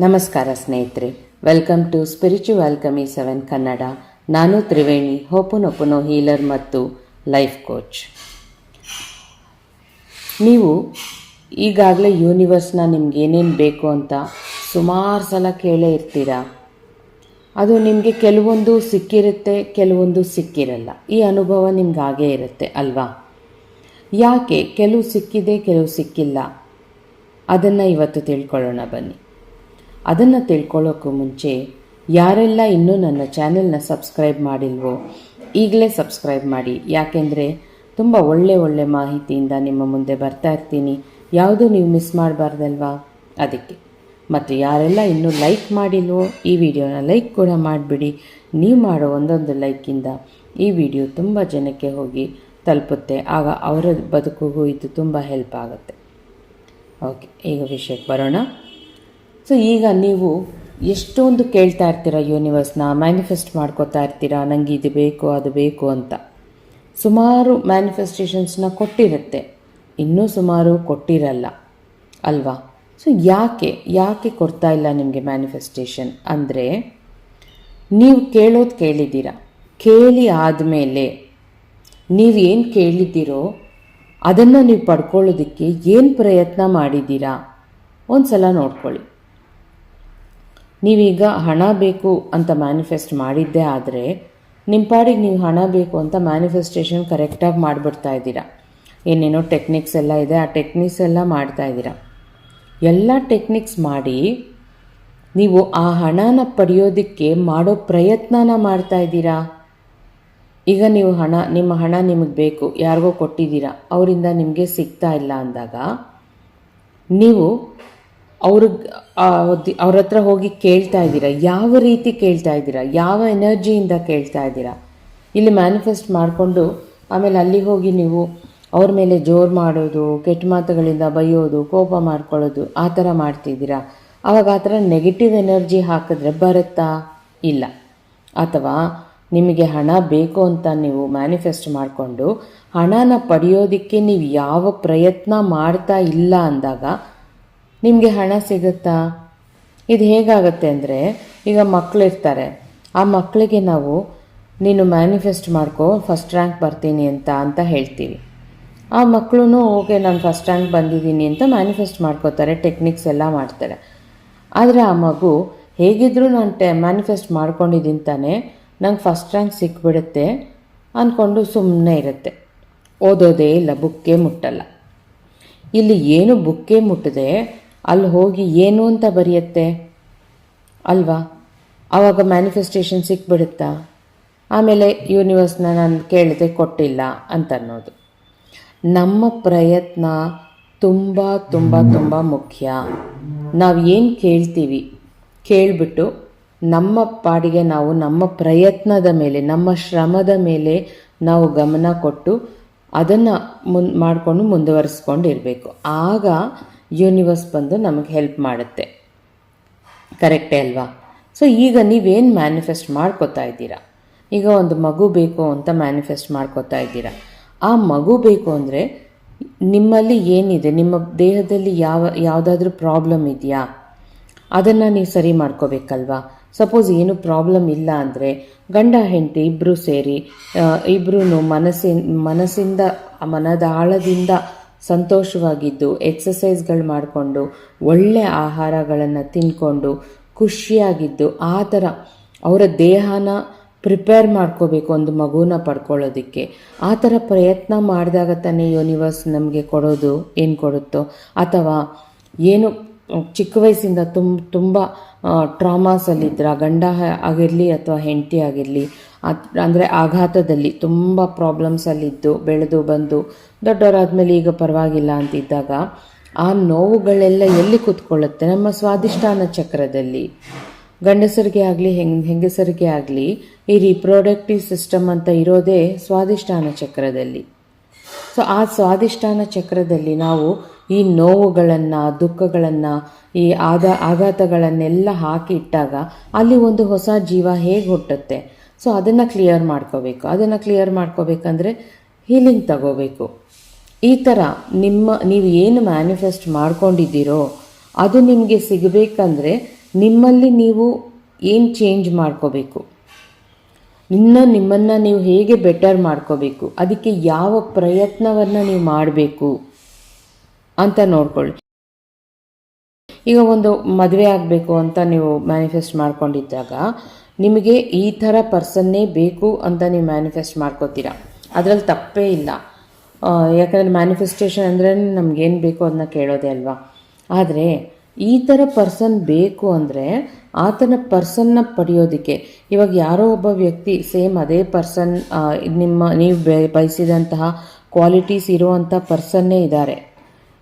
ನಮಸ್ಕಾರ ಸ್ನೇಹಿತರೆ. Welcome to spiritual ಕಮಿ ಸೆವೆನ್ ಕನ್ನಡ ನಾನು ತ್ರಿವೇಣಿ ಹೋಪುನೊಪುನೋ ಹೀಲರ್ ಮತ್ತು ಲೈಫ್ ಕೋಚ್ ನೀವು ಈಗಾಗಲೇ ಯೂನಿವರ್ಸ್ನ ನಿಮ್ಗೆ ಏನೇನು ಬೇಕು ಅಂತ ಸುಮಾರು ಸಲ ಕೇಳೇ ಇರ್ತೀರ? ಅದು ನಿಮಗೆ ಕೆಲವೊಂದು ಸಿಕ್ಕಿರುತ್ತೆ, ಕೆಲವೊಂದು ಸಿಕ್ಕಿರಲ್ಲ. ಈ ಅನುಭವ ನಿಮ್ಗೆ ಹಾಗೇ ಇರುತ್ತೆ ಅಲ್ವಾ? ಯಾಕೆ? ಕೆಲವು ಸಿಕ್ಕಿದೆ, ಕೆಲವು ಸಿಕ್ಕಿಲ್ಲ. ಅದನ್ನು ಇವತ್ತು ತಿಳ್ಕೊಳ್ಳೋಣ ಬನ್ನಿ. ಅದನ್ನು ತಿಳ್ಕೊಳ್ಳೋಕ್ಕೂ ಮುಂಚೆ ಯಾರೆಲ್ಲ ಇನ್ನೂ ನನ್ನ ಚಾನೆಲ್ನ ಸಬ್ಸ್ಕ್ರೈಬ್ ಮಾಡಿಲ್ವೋ ಈಗಲೇ ಸಬ್ಸ್ಕ್ರೈಬ್ ಮಾಡಿ. ಯಾಕೆಂದರೆ ತುಂಬ ಒಳ್ಳೆ ಒಳ್ಳೆ ಮಾಹಿತಿಯಿಂದ ನಿಮ್ಮ ಮುಂದೆ ಬರ್ತಾ ಇರ್ತೀನಿ. ಯಾವುದೂ ನೀವು ಮಿಸ್ ಮಾಡಬಾರ್ದಲ್ವಾ? ಅದಕ್ಕೆ. ಮತ್ತು ಯಾರೆಲ್ಲ ಇನ್ನೂ ಲೈಕ್ ಮಾಡಿಲ್ವೋ ಈ ವಿಡಿಯೋನ ಲೈಕ್ ಕೂಡ ಮಾಡಿಬಿಡಿ. ನೀವು ಮಾಡೋ ಒಂದೊಂದು ಲೈಕಿಂದ ಈ ವಿಡಿಯೋ ತುಂಬ ಜನಕ್ಕೆ ಹೋಗಿ ತಲುಪುತ್ತೆ. ಆಗ ಅವರ ಬದುಕಿಗೂ ಇದು ತುಂಬ ಹೆಲ್ಪ್ ಆಗುತ್ತೆ. ಓಕೆ, ಈಗ ವಿಷಯಕ್ಕೆ ಬರೋಣ. ಸೊ ಈಗ ನೀವು ಎಷ್ಟೊಂದು ಕೇಳ್ತಾ ಇರ್ತೀರ ಯೂನಿವರ್ಸ್ನ ಮ್ಯಾನಿಫೆಸ್ಟ್ ಮಾಡ್ಕೋತಾ ಇರ್ತೀರ ನನಗೆ ಇದು ಬೇಕು, ಅದು ಬೇಕು ಅಂತ. ಸುಮಾರು ಮ್ಯಾನಿಫೆಸ್ಟೇಷನ್ಸ್ನ ಕೊಟ್ಟಿರುತ್ತೆ. ಇನ್ನೂ ಸುಮಾರು ಕೊಟ್ಟಿರಲ್ಲ. ಅಲ್ವಾ? ಸೊ ಯಾಕೆ ಯಾಕೆ ಕೊಡ್ತಾ ಇಲ್ಲ ನಿಮಗೆ ಮ್ಯಾನಿಫೆಸ್ಟೇಷನ್ ಅಂದರೆ, ನೀವು ಕೇಳೋದು ಕೇಳಿದ್ದೀರ. ಕೇಳಿ ಆದಮೇಲೆ ನೀವು ಏನು ಕೇಳಿದ್ದೀರೋ ಅದನ್ನು ನೀವು ಪಡ್ಕೊಳ್ಳೋದಕ್ಕೆ ಏನು ಪ್ರಯತ್ನ ಮಾಡಿದ್ದೀರಾ? ಒಂದು ಸಲ ನೋಡ್ಕೊಳ್ಳಿ. ನೀವೀಗ ಹಣ ಬೇಕು ಅಂತ ಮ್ಯಾನಿಫೆಸ್ಟ್ ಮಾಡಿದ್ದೇ ಆದರೆ ನಿಮ್ಮ ಪಾಡಿಗೆ ನೀವು ಹಣ ಬೇಕು ಅಂತ ಮ್ಯಾನಿಫೆಸ್ಟೇಷನ್ ಕರೆಕ್ಟಾಗಿ ಮಾಡಿಬಿಡ್ತಾ ಇದ್ದೀರಾ. ಏನೇನೋ ಟೆಕ್ನಿಕ್ಸ್ ಎಲ್ಲ ಇದೆ, ಆ ಟೆಕ್ನಿಕ್ಸ್ ಎಲ್ಲ ಮಾಡ್ತಾ ಇದ್ದೀರಾ. ಎಲ್ಲ ಟೆಕ್ನಿಕ್ಸ್ ಮಾಡಿ ನೀವು ಆ ಹಣನ ಪಡೆಯೋದಕ್ಕೆ ಮಾಡೋ ಪ್ರಯತ್ನನ ಮಾಡ್ತಾ ಇದ್ದೀರಾ. ಈಗ ನೀವು ಹಣ, ನಿಮ್ಮ ಹಣ ನಿಮಗೆ ಬೇಕು, ಯಾರಿಗೋ ಕೊಟ್ಟಿದ್ದೀರಾ, ಅವರಿಂದ ನಿಮಗೆ ಸಿಗ್ತಾ ಇಲ್ಲ ಅಂದಾಗ ನೀವು ಅವ್ರಿಗೆ ಅವ್ರ ಹತ್ರ ಹೋಗಿ ಕೇಳ್ತಾ ಇದ್ದೀರಾ? ಯಾವ ರೀತಿ ಕೇಳ್ತಾ ಇದ್ದೀರಾ? ಯಾವ ಎನರ್ಜಿಯಿಂದ ಕೇಳ್ತಾ ಇದ್ದೀರಾ? ಇಲ್ಲಿ ಮ್ಯಾನಿಫೆಸ್ಟ್ ಮಾಡಿಕೊಂಡು, ಆಮೇಲೆ ಅಲ್ಲಿ ಹೋಗಿ ನೀವು ಅವ್ರ ಮೇಲೆ ಜೋರು ಮಾಡೋದು, ಕೆಟ್ಟ ಮಾತುಗಳಿಂದ ಬೈಯೋದು, ಕೋಪ ಮಾಡ್ಕೊಳ್ಳೋದು, ಆ ಥರ ಮಾಡ್ತಿದ್ದೀರಾ? ಆವಾಗ ಆ ಥರ ನೆಗೆಟಿವ್ ಎನರ್ಜಿ ಹಾಕಿದ್ರೆ ಬರುತ್ತಾ? ಇಲ್ಲ. ಅಥವಾ ನಿಮಗೆ ಹಣ ಬೇಕು ಅಂತ ನೀವು ಮ್ಯಾನಿಫೆಸ್ಟ್ ಮಾಡಿಕೊಂಡು, ಹಣನ ಪಡೆಯೋದಕ್ಕೆ ನೀವು ಯಾವ ಪ್ರಯತ್ನ ಮಾಡ್ತಾ ಇಲ್ಲ ಅಂದಾಗ ನಿಮಗೆ ಹಣ ಸಿಗುತ್ತಾ? ಇದು ಹೇಗಾಗತ್ತೆ ಅಂದರೆ, ಈಗ ಮಕ್ಕಳಿರ್ತಾರೆ ಆ ಮಕ್ಕಳಿಗೆ ನಾವು, ನೀನು ಮ್ಯಾನಿಫೆಸ್ಟ್ ಮಾಡ್ಕೋ ಫಸ್ಟ್ ರ್ಯಾಂಕ್ ಬರ್ತೀನಿ ಅಂತ ಅಂತ ಹೇಳ್ತೀವಿ. ಆ ಮಕ್ಕಳು ಓಕೆ, ನಾನು ಫಸ್ಟ್ ರ್ಯಾಂಕ್ ಬಂದಿದ್ದೀನಿ ಅಂತ ಮ್ಯಾನಿಫೆಸ್ಟ್ ಮಾಡ್ಕೋತಾರೆ ಟೆಕ್ನಿಕ್ಸ್ ಎಲ್ಲ ಮಾಡ್ತಾರೆ. ಆದರೆ ಆ ಮಗು ಹೇಗಿದ್ದರೂ ನಾನು ಟೆ ಮ್ಯಾನಿಫೆಸ್ಟ್ ಮಾಡ್ಕೊಂಡಿದ್ದೀನಿ ತಾನೇ, ನಂಗೆ ಫಸ್ಟ್ ರ್ಯಾಂಕ್ ಸಿಕ್ಬಿಡುತ್ತೆ ಅಂದ್ಕೊಂಡು ಸುಮ್ಮನೆ ಇರುತ್ತೆ. ಓದೋದೇ ಇಲ್ಲ, ಬುಕ್ಕೇ ಮುಟ್ಟಲ್ಲ. ಇಲ್ಲಿ ಏನು ಬುಕ್ಕೇ ಮುಟ್ಟದೆ ಅಲ್ಲಿ ಹೋಗಿ ಏನು ಅಂತ ಬರೆಯುತ್ತೆ? ಅಲ್ವಾ? ಆವಾಗ ಮ್ಯಾನಿಫೆಸ್ಟೇಷನ್ ಸಿಕ್ಬಿಡುತ್ತಾ? ಆಮೇಲೆ ಯೂನಿವರ್ಸ್ನ ನಾನು ಕೇಳಿದೆ ಕೊಟ್ಟಿಲ್ಲ ಅಂತ ಅನ್ನೋದು ನಮ್ಮ ಪ್ರಯತ್ನ ತುಂಬ ತುಂಬ ತುಂಬ ಮುಖ್ಯ. ನಾವು ಏನು ಕೇಳ್ತೀವಿ? ಕೇಳಿಬಿಟ್ಟು ನಮ್ಮ ಪಾಡಿಗೆ ನಾವು ನಮ್ಮ ಪ್ರಯತ್ನದ ಮೇಲೆ, ನಮ್ಮ ಶ್ರಮದ ಮೇಲೆ ನಾವು ಗಮನ ಕೊಟ್ಟು ಅದನ್ನು ಮುನ್, ಮಾಡಿಕೊಂಡು ಮುಂದುವರಿಸ್ಕೊಂಡಿರಬೇಕು. ಆಗ ಯೂನಿವರ್ಸ್ ಬಂದು ನಮಗೆ ಹೆಲ್ಪ್ ಮಾಡುತ್ತೆ. ಕರೆಕ್ಟೇ ಅಲ್ವಾ? ಸೊ ಈಗ ನೀವೇನು ಮ್ಯಾನಿಫೆಸ್ಟ್ ಮಾಡ್ಕೋತಾ ಇದ್ದೀರಾ? ಈಗ ಒಂದು ಮಗು ಬೇಕು ಅಂತ ಮ್ಯಾನಿಫೆಸ್ಟ್ ಮಾಡ್ಕೋತಾ ಇದ್ದೀರಾ? ಆ ಮಗು ಬೇಕು ಅಂದರೆ ನಿಮ್ಮಲ್ಲಿ ಏನಿದೆ? ನಿಮ್ಮ ದೇಹದಲ್ಲಿ ಯಾವ, ಯಾವುದಾದ್ರೂ ಪ್ರಾಬ್ಲಮ್ ಇದೆಯಾ? ಅದನ್ನು ನೀವು ಸರಿ ಮಾಡ್ಕೋಬೇಕಲ್ವಾ? ಸಪೋಸ್ ಏನು ಪ್ರಾಬ್ಲಮ್ ಇಲ್ಲ ಅಂದರೆ ಗಂಡ, ಹೆಂಡತಿ ಇಬ್ಬರು ಸೇರಿ ಇಬ್ಬರೂ ಮನಸ್ಸಿನ, ಮನಸ್ಸಿಂದ ಮನದ ಆಳದಿಂದ ಸಂತೋಷವಾಗಿದ್ದು ಎಕ್ಸಸೈಸ್ಗಳು ಮಾಡಿಕೊಂಡು, ಒಳ್ಳೆ ಆಹಾರಗಳನ್ನು ತಿಂದ್ಕೊಂಡು ಖುಷಿಯಾಗಿದ್ದು ಆ ಥರ ಅವರ ದೇಹನ ಪ್ರಿಪೇರ್ ಮಾಡ್ಕೋಬೇಕು ಒಂದು ಮಗುನ ಪಡ್ಕೊಳ್ಳೋದಕ್ಕೆ. ಆ ಥರ ಪ್ರಯತ್ನ ಮಾಡಿದಾಗ ತಾನೇ ಯೂನಿವರ್ಸ್ ನಮಗೆ ಕೊಡೋದು ಏನು ಕೊಡುತ್ತೋ, ಅಥವಾ ಏನು ಚಿಕ್ಕ ವಯಸ್ಸಿಂದ ತುಂಬ ತುಂಬ ಟ್ರಾಮಾಸಲ್ಲಿದ್ದರೆ ಗಂಡ ಆಗಿರಲಿ ಅಥವಾ ಹೆಂಡತಿ ಆಗಿರಲಿ ಅಂದರೆ ಆಘಾತದಲ್ಲಿ ತುಂಬ ಪ್ರಾಬ್ಲಮ್ಸಲ್ಲಿದ್ದು ಬೆಳೆದು ಬಂದು, ದೊಡ್ಡವರಾದ್ಮೇಲೆ ಈಗ ಪರವಾಗಿಲ್ಲ ಅಂತಿದ್ದಾಗ, ಆ ನೋವುಗಳೆಲ್ಲ ಎಲ್ಲಿ ಕೂತ್ಕೊಳ್ಳುತ್ತೆ? ನಮ್ಮ ಸ್ವಾದಿಷ್ಠಾನ ಚಕ್ರದಲ್ಲಿ. ಗಂಡಸರಿಗೆ ಆಗಲಿ, ಹೆಂಗ್, ಹೆಂಗಸರಿಗೆ ಆಗಲಿ, ಈ ರಿಪ್ರೊಡಕ್ಟಿವ್ ಸಿಸ್ಟಮ್ ಅಂತ ಇರೋದೇ ಸ್ವಾದಿಷ್ಟಾನ ಚಕ್ರದಲ್ಲಿ. ಸೊ ಆ ಸ್ವಾದಿಷ್ಠಾನ ಚಕ್ರದಲ್ಲಿ ನಾವು ಈ ನೋವುಗಳನ್ನು, ದುಃಖಗಳನ್ನು, ಈ ಆದ, ಆಘಾತಗಳನ್ನೆಲ್ಲ ಹಾಕಿ ಇಟ್ಟಾಗ ಅಲ್ಲಿ ಒಂದು ಹೊಸ ಜೀವ ಹೇಗೆ ಹುಟ್ಟುತ್ತೆ? ಸೊ ಅದನ್ನು ಕ್ಲಿಯರ್ ಮಾಡ್ಕೋಬೇಕು. ಅದನ್ನು ಕ್ಲಿಯರ್ ಮಾಡ್ಕೋಬೇಕಂದ್ರೆ ಹೀಲಿಂಗ್ ತಗೋಬೇಕು. ಈ ಥರ ನಿಮ್ಮ, ನೀವು ಏನು ಮ್ಯಾನಿಫೆಸ್ಟ್ ಮಾಡ್ಕೊಂಡಿದ್ದೀರೋ ಅದು ನಿಮಗೆ ಸಿಗಬೇಕಂದ್ರೆ ನಿಮ್ಮಲ್ಲಿ ನೀವು ಏನು ಚೇಂಜ್ ಮಾಡ್ಕೋಬೇಕು? ಇನ್ನು ನಿಮ್ಮನ್ನು ನೀವು ಹೇಗೆ ಬೆಟರ್ ಮಾಡ್ಕೋಬೇಕು? ಅದಕ್ಕೆ ಯಾವ ಪ್ರಯತ್ನವನ್ನು ನೀವು ಮಾಡಬೇಕು ಅಂತ ನೋಡ್ಕೊಳ್ಳಿ. ಈಗ ಒಂದು ಮದುವೆ ಆಗಬೇಕು ಅಂತ ನೀವು ಮ್ಯಾನಿಫೆಸ್ಟ್ ಮಾಡ್ಕೊಂಡಿದ್ದಾಗ ನಿಮಗೆ ಈ ಥರ ಪರ್ಸನ್ನೇ ಬೇಕು ಅಂತ ನೀವು ಮ್ಯಾನಿಫೆಸ್ಟ್ ಮಾಡ್ಕೋತೀರಾ? ಅದರಲ್ಲಿ ತಪ್ಪೇ ಇಲ್ಲ. ಯಾಕಂದರೆ ಮ್ಯಾನಿಫೆಸ್ಟೇಷನ್ ಅಂದರೆ ನಮಗೇನು ಬೇಕು ಅದನ್ನ ಕೇಳೋದೇ ಅಲ್ವಾ? ಆದರೆ ಈ ಥರ ಪರ್ಸನ್ ಬೇಕು ಅಂದರೆ ಆತನ ಪರ್ಸನ್ನ ಪಡೆಯೋದಕ್ಕೆ ಇವಾಗ ಯಾರೋ ಒಬ್ಬ ವ್ಯಕ್ತಿ ಸೇಮ್ ಅದೇ ಪರ್ಸನ್ ನಿಮ್ಮ, ನೀವು ಬಯಸಿದಂತಹ ಕ್ವಾಲಿಟೀಸ್ ಇರುವಂಥ ಪರ್ಸನ್ನೇ ಇದ್ದಾರೆ.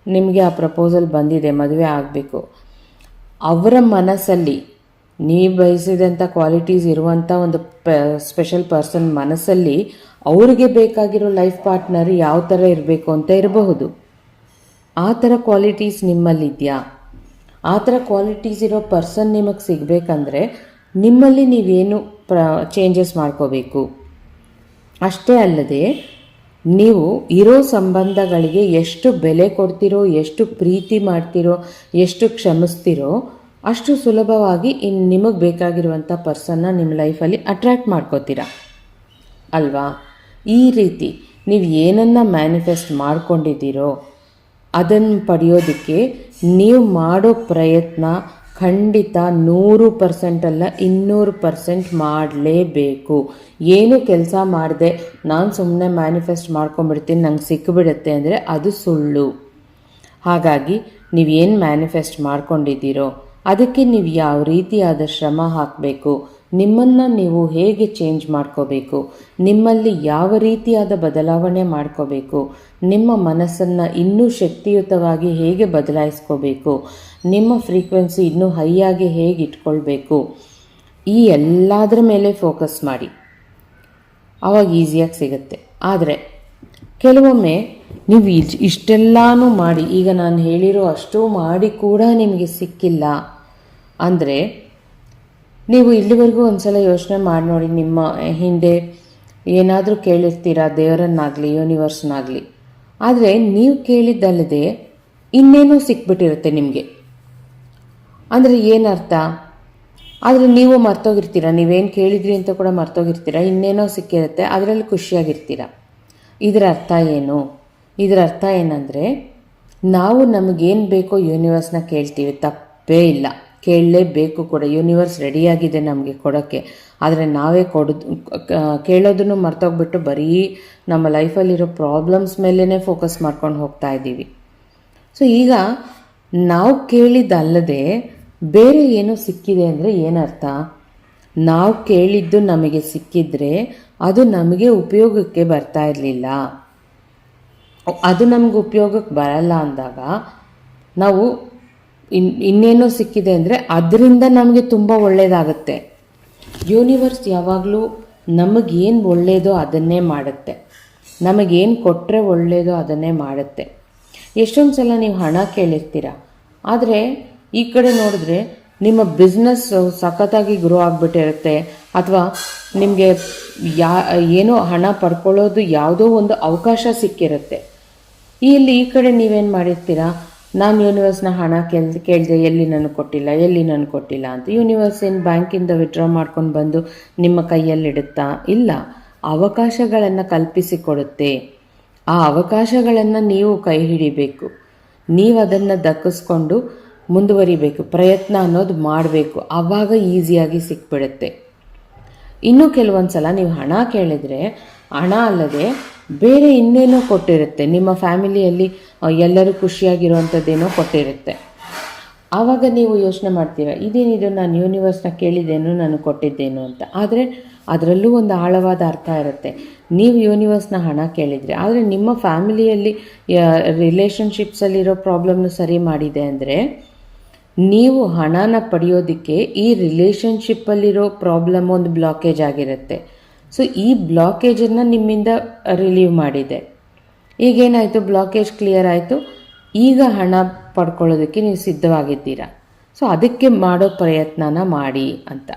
ನಿಮಗೆ ಆ ಪ್ರಪೋಸಲ್ ಬಂದಿದೆ, ಮದುವೆ ಆಗಬೇಕು. ಅವರ ಮನಸ್ಸಲ್ಲಿ ನೀವು ಬಯಸಿದಂಥ ಕ್ವಾಲಿಟೀಸ್ ಇರುವಂಥ ಒಂದು ಪ ಸ್ಪೆಷಲ್ ಪರ್ಸನ್ ಮನಸ್ಸಲ್ಲಿ ಅವರಿಗೆ ಬೇಕಾಗಿರೋ ಲೈಫ್ ಪಾರ್ಟ್ನರ್ ಯಾವ ಥರ ಇರಬೇಕು ಅಂತ ಇರಬಹುದು. ಆ ಥರ ಕ್ವಾಲಿಟೀಸ್ ನಿಮ್ಮಲ್ಲಿದೆಯಾ? ಆ ಥರ ಕ್ವಾಲಿಟೀಸ್ ಇರೋ ಪರ್ಸನ್ ನಿಮಗೆ ಸಿಗಬೇಕಂದ್ರೆ ನಿಮ್ಮಲ್ಲಿ ನೀವೇನು ಪ್ರ ಚೇಂಜಸ್ ಮಾಡ್ಕೋಬೇಕು. ಅಷ್ಟೇ ಅಲ್ಲದೆ ನೀವು ಇರೋ ಸಂಬಂಧಗಳಿಗೆ ಎಷ್ಟು ಬೆಲೆ ಕೊಡ್ತಿರೋ, ಎಷ್ಟು ಪ್ರೀತಿ ಮಾಡ್ತಿರೋ, ಎಷ್ಟು ಕ್ಷಮಿಸ್ತೀರೋ ಅಷ್ಟು ಸುಲಭವಾಗಿ ಇನ್ನು ನಿಮಗೆ ಬೇಕಾಗಿರುವಂಥ ಪರ್ಸನ್ನ ನಿಮ್ಮ ಲೈಫಲ್ಲಿ ಅಟ್ರ್ಯಾಕ್ಟ್ ಮಾಡ್ಕೋತೀರಾ? ಅಲ್ವಾ? ಈ ರೀತಿ ನೀವು ಏನನ್ನು ಮ್ಯಾನಿಫೆಸ್ಟ್ ಮಾಡ್ಕೊಂಡಿದ್ದೀರೋ ಅದನ್ನು ಪಡೆಯೋದಕ್ಕೆ ನೀವು ಮಾಡೋ ಪ್ರಯತ್ನ ಖಂಡಿತ ನೂರು ಪರ್ಸೆಂಟ್ ಅಲ್ಲ, ಇನ್ನೂರು ಪರ್ಸೆಂಟ್ ಮಾಡಲೇಬೇಕು. ಏನು ಕೆಲಸ ಮಾಡದೆ ನಾನು ಸುಮ್ಮನೆ ಮ್ಯಾನಿಫೆಸ್ಟ್ ಮಾಡ್ಕೊಂಬಿಡ್ತೀನಿ ನಂಗೆ ಸಿಕ್ಕಿಬಿಡುತ್ತೆ ಅಂದರೆ ಅದು ಸುಳ್ಳು. ಹಾಗಾಗಿ ನೀವೇನು ಮ್ಯಾನಿಫೆಸ್ಟ್ ಮಾಡ್ಕೊಂಡಿದ್ದೀರೋ ಅದಕ್ಕೆ ನೀವು ಯಾವ ರೀತಿಯಾದ ಶ್ರಮ ಹಾಕಬೇಕು? ನಿಮ್ಮನ್ನು ನೀವು ಹೇಗೆ ಚೇಂಜ್ ಮಾಡ್ಕೋಬೇಕು? ನಿಮ್ಮಲ್ಲಿ ಯಾವ ರೀತಿಯಾದ ಬದಲಾವಣೆ ಮಾಡ್ಕೋಬೇಕು? ನಿಮ್ಮ ಮನಸ್ಸನ್ನು ಇನ್ನೂ ಶಕ್ತಿಯುತವಾಗಿ ಹೇಗೆ ಬದಲಾಯಿಸ್ಕೋಬೇಕು? ನಿಮ್ಮ ಫ್ರೀಕ್ವೆನ್ಸಿ ಇನ್ನೂ ಹೈಯಾಗಿ ಹೇಗೆ ಇಟ್ಕೊಳ್ಬೇಕು? ಈ ಎಲ್ಲದರ ಮೇಲೆ ಫೋಕಸ್ ಮಾಡಿ. ಆವಾಗ ಈಸಿಯಾಗಿ ಸಿಗುತ್ತೆ. ಆದರೆ ಕೆಲವೊಮ್ಮೆ ನೀವು ಇಷ್ಟೆಲ್ಲನೂ ಮಾಡಿ, ಈಗ ನಾನು ಹೇಳಿರೋ ಅಷ್ಟು ಮಾಡಿ ಕೂಡ ನಿಮಗೆ ಸಿಕ್ಕಿಲ್ಲ. ಅಂದರೆ, ನೀವು ಇಲ್ಲಿವರೆಗೂ ಒಂದ್ಸಲ ಯೋಚನೆ ಮಾಡಿ ನೋಡಿ, ನಿಮ್ಮ ಹಿಂದೆ ಏನಾದರೂ ಕೇಳಿರ್ತೀರಾ, ದೇವರನ್ನಾಗಲಿ, ಯೂನಿವರ್ಸ್ನಾಗಲಿ. ಆದರೆ ನೀವು ಕೇಳಿದ್ದಲ್ಲದೆ ಇನ್ನೇನೋ ಸಿಕ್ಬಿಟ್ಟಿರುತ್ತೆ ನಿಮಗೆ. ಅಂದರೆ ಏನರ್ಥ? ಆದರೆ ನೀವು ಮರ್ತೋಗಿರ್ತೀರ, ನೀವೇನು ಕೇಳಿದ್ರಿ ಅಂತ ಕೂಡ ಮರ್ತೋಗಿರ್ತೀರ, ಇನ್ನೇನೋ ಸಿಕ್ಕಿರುತ್ತೆ, ಅದರಲ್ಲಿ ಖುಷಿಯಾಗಿರ್ತೀರ. ಇದರ ಅರ್ಥ ಏನು? ಇದರ ಅರ್ಥ ಏನಂದರೆ, ನಾವು ನಮಗೇನು ಬೇಕೋ ಯೂನಿವರ್ಸ್ನ ಕೇಳ್ತೀವಿ, ತಪ್ಪೇ ಇಲ್ಲ. ಕೇಳಲೇಬೇಕು ಕೂಡ ಯೂನಿವರ್ಸ್ ರೆಡಿಯಾಗಿದೆ ನಮಗೆ ಕೊಡೋಕ್ಕೆ ಆದರೆ ನಾವೇ ಕೊಡೋದು ಕೇಳೋದನ್ನು ಮರ್ತೋಗ್ಬಿಟ್ಟು ಬರೀ ನಮ್ಮ ಲೈಫಲ್ಲಿರೋ ಪ್ರಾಬ್ಲಮ್ಸ್ ಮೇಲೇ ಫೋಕಸ್ ಮಾಡ್ಕೊಂಡು ಹೋಗ್ತಾ ಇದ್ದೀವಿ. ಸೊ ಈಗ ನಾವು ಕೇಳಿದ್ದಲ್ಲದೆ ಬೇರೆ ಏನು ಸಿಕ್ಕಿದೆ ಅಂದರೆ ಏನರ್ಥ ನಾವು ಕೇಳಿದ್ದು ನಮಗೆ ಸಿಕ್ಕಿದ್ರೆ ಅದು ನಮಗೆ ಉಪಯೋಗಕ್ಕೆ ಬರ್ತಾ ಇರಲಿಲ್ಲ. ಅದು ನಮ್ಗೆ ಉಪಯೋಗಕ್ಕೆ ಬರಲ್ಲ ಅಂದಾಗ ನಾವು ಇನ್, ಇನ್ನೇನೋ ಸಿಕ್ಕಿದೆ ಅಂದರೆ ಅದರಿಂದ ನಮಗೆ ತುಂಬ ಒಳ್ಳೆಯದಾಗುತ್ತೆ ಯೂನಿವರ್ಸ್ ಯಾವಾಗಲೂ ನಮಗೇನು ಒಳ್ಳೆಯದೋ ಅದನ್ನೇ ಮಾಡುತ್ತೆ. ನಮಗೇನು ಕೊಟ್ಟರೆ ಒಳ್ಳೆಯದೋ ಅದನ್ನೇ ಮಾಡುತ್ತೆ. ಎಷ್ಟೊಂದು ಸಲ ನೀವು ಹಣ ಕೇಳಿರ್ತೀರ? ಆದರೆ ಈ ಕಡೆ ನೋಡಿದ್ರೆ ನಿಮ್ಮ ಬಿಸ್ನೆಸ್ ಸಖತ್ತಾಗಿ ಗ್ರೋ ಆಗಿಬಿಟ್ಟಿರುತ್ತೆ. ಅಥವಾ ನಿಮಗೆ ಯಾ, ಏನೋ ಹಣ ಪಡ್ಕೊಳ್ಳೋದು ಯಾವುದೋ ಒಂದು ಅವಕಾಶ ಸಿಕ್ಕಿರುತ್ತೆ. ಇಲ್ಲಿ ಈ ಕಡೆ ನೀವೇನು ಮಾಡಿರ್ತೀರಾ? ನಾನು ಯೂನಿವರ್ಸ್ನ ಹಣ ಕೇಳ್ ಕೇಳಿದೆ ಎಲ್ಲಿ ನನಗೆ ಕೊಟ್ಟಿಲ್ಲ, ಎಲ್ಲಿ ನನಗೆ ಕೊಟ್ಟಿಲ್ಲ ಅಂತ. ಯೂನಿವರ್ಸ್ ಏನು ಬ್ಯಾಂಕಿಂದ ವಿಡ್ರಾ ಮಾಡ್ಕೊಂಡು ಬಂದು ನಿಮ್ಮ ಕೈಯಲ್ಲಿಡುತ್ತಾ ಇಲ್ಲ. ಅವಕಾಶಗಳನ್ನು ಕಲ್ಪಿಸಿಕೊಡುತ್ತೆ. ಆ ಅವಕಾಶಗಳನ್ನು ನೀವು ಕೈ ಹಿಡಿಬೇಕು. ನೀವು ಅದನ್ನು ದಕ್ಕಿಸ್ಕೊಂಡು ಮುಂದುವರಿಬೇಕು. ಪ್ರಯತ್ನ ಅನ್ನೋದು ಮಾಡಬೇಕು. ಆವಾಗ ಈಸಿಯಾಗಿ ಸಿಕ್ಬಿಡುತ್ತೆ. ಇನ್ನು ಕೆಲವೊಂದು ಸಲ ನೀವು ಹಣ ಕೇಳಿದರೆ, ಹಣ ಅಲ್ಲದೆ ಬೇರೆ ಇನ್ನೇನೋ ಕೊಟ್ಟಿರುತ್ತೆ. ನಿಮ್ಮ ಫ್ಯಾಮಿಲಿಯಲ್ಲಿ ಎಲ್ಲರೂ ಖುಷಿಯಾಗಿರುವಂಥದ್ದೇನೋ ಕೊಟ್ಟಿರುತ್ತೆ. ಆವಾಗ ನೀವು ಯೋಚನೆ ಮಾಡ್ತೀರಾ ಇದೇನಿದು ನಾನು ಯೂನಿವರ್ಸ್ನ ಕೇಳಿದ್ದೇನು, ನಾನು ಕೊಟ್ಟಿದ್ದೇನು ಅಂತ. ಆದರೆ ಅದರಲ್ಲೂ ಒಂದು ಆಳವಾದ ಅರ್ಥ ಇರುತ್ತೆ. ನೀವು ಯೂನಿವರ್ಸ್ನ ಹಣ ಕೇಳಿದರೆ, ಆದರೆ ನಿಮ್ಮ ಫ್ಯಾಮಿಲಿಯಲ್ಲಿ ರಿಲೇಷನ್ಶಿಪ್ಸಲ್ಲಿರೋ ಪ್ರಾಬ್ಲಮ್ನ ಸರಿ ಮಾಡಿದೆ ಅಂದರೆ ನೀವು ಹಣನ ಪಡೆಯೋದಕ್ಕೆ ಈ ರಿಲೇಷನ್ಶಿಪ್ಪಲ್ಲಿರೋ ಪ್ರಾಬ್ಲಮ್ ಒಂದು ಬ್ಲಾಕೇಜ್ ಆಗಿರುತ್ತೆ. ಸೊ ಈ ಬ್ಲಾಕೇಜನ್ನು ನಿಮ್ಮಿಂದ ರಿಲೀವ್ ಮಾಡಿದೆ. ಈಗೇನಾಯಿತು? ಬ್ಲಾಕೇಜ್ ಕ್ಲಿಯರ್ ಆಯಿತು. ಈಗ ಹಣ ಪಡ್ಕೊಳ್ಳೋದಕ್ಕೆ ನೀವು ಸಿದ್ಧವಾಗಿದ್ದೀರಾ? ಸೊ ಅದಕ್ಕೆ ಮಾಡೋ ಪ್ರಯತ್ನನ ಮಾಡಿ ಅಂತ.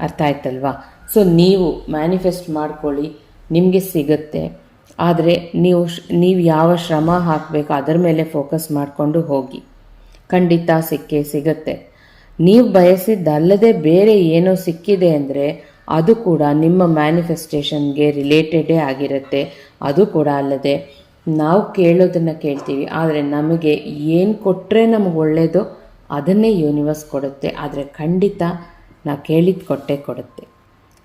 ಅರ್ಥ ಆಯ್ತಲ್ವಾ? ಸೊ ನೀವು ಮ್ಯಾನಿಫೆಸ್ಟ್ ಮಾಡ್ಕೊಳ್ಳಿ. ನಿಮಗೆ ಸಿಗುತ್ತೆ. ಆದರೆ ನೀವು ನೀವು ಯಾವ ಶ್ರಮ ಹಾಕಬೇಕು, ಅದರ ಮೇಲೆ ಫೋಕಸ್ ಮಾಡಿಕೊಂಡು ಹೋಗಿ. ಖಂಡಿತ ಸಿಕ್ಕೇ ಸಿಗುತ್ತೆ. ನೀವು ಬಯಸಿದ್ದಲ್ಲದೆ ಬೇರೆ ಏನೋ ಸಿಕ್ಕಿದೆ ಅಂದರೆ ಅದು ಕೂಡ ನಿಮ್ಮ ಮ್ಯಾನಿಫೆಸ್ಟೇಷನ್ಗೆ ರಿಲೇಟೆಡೇ ಆಗಿರುತ್ತೆ. ಅದು ಕೂಡ ಅಲ್ಲದೆ ನಾವು ಕೇಳೋದನ್ನು ಕೇಳ್ತೀವಿ. ಆದರೆ ನಮಗೆ ಏನು ಕೊಟ್ಟರೆ ನಮಗೆ ಒಳ್ಳೆಯದು ಅದನ್ನೇ ಯೂನಿವರ್ಸ್ ಕೊಡುತ್ತೆ. ಆದರೆ ಖಂಡಿತ ನಾವು ಕೇಳಿದ ಕೊಟ್ಟೆ ಕೊಡುತ್ತೆ.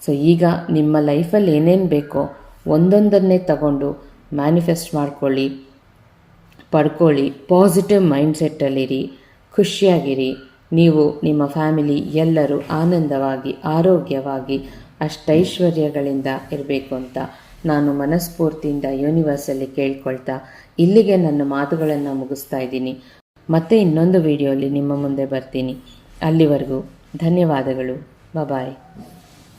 ಸೊ ಈಗ ನಿಮ್ಮ ಲೈಫಲ್ಲಿ ಏನೇನು ಬೇಕೋ ಒಂದೊಂದನ್ನೇ ತಗೊಂಡು ಮ್ಯಾನಿಫೆಸ್ಟ್ ಮಾಡ್ಕೊಳ್ಳಿ. ಪಡ್ಕೊಳ್ಳಿ. ಪಾಸಿಟಿವ್ ಮೈಂಡ್ಸೆಟ್ಟಲ್ಲಿರಿ ಖುಷಿಯಾಗಿರಿ. ನೀವು ನಿಮ್ಮ ಫ್ಯಾಮಿಲಿ ಎಲ್ಲರೂ ಆನಂದವಾಗಿ, ಆರೋಗ್ಯವಾಗಿ, ಅಷ್ಟೈಶ್ವರ್ಯಗಳಿಂದ ಇರಬೇಕು ಅಂತ ನಾನು ಮನಸ್ಫೂರ್ತಿಯಿಂದ ಯೂನಿವರ್ಸಲ್ಲಿ ಕೇಳ್ಕೊಳ್ತಾ ಇಲ್ಲಿಗೆ ನನ್ನ ಮಾತುಗಳನ್ನು ಮುಗಿಸ್ತಾ ಇದ್ದೀನಿ. ಮತ್ತೆ ಇನ್ನೊಂದು ವಿಡಿಯೋಲಿ ನಿಮ್ಮ ಮುಂದೆ ಬರ್ತೀನಿ. ಅಲ್ಲಿವರೆಗೂ ಧನ್ಯವಾದಗಳು. ಬಾಯ್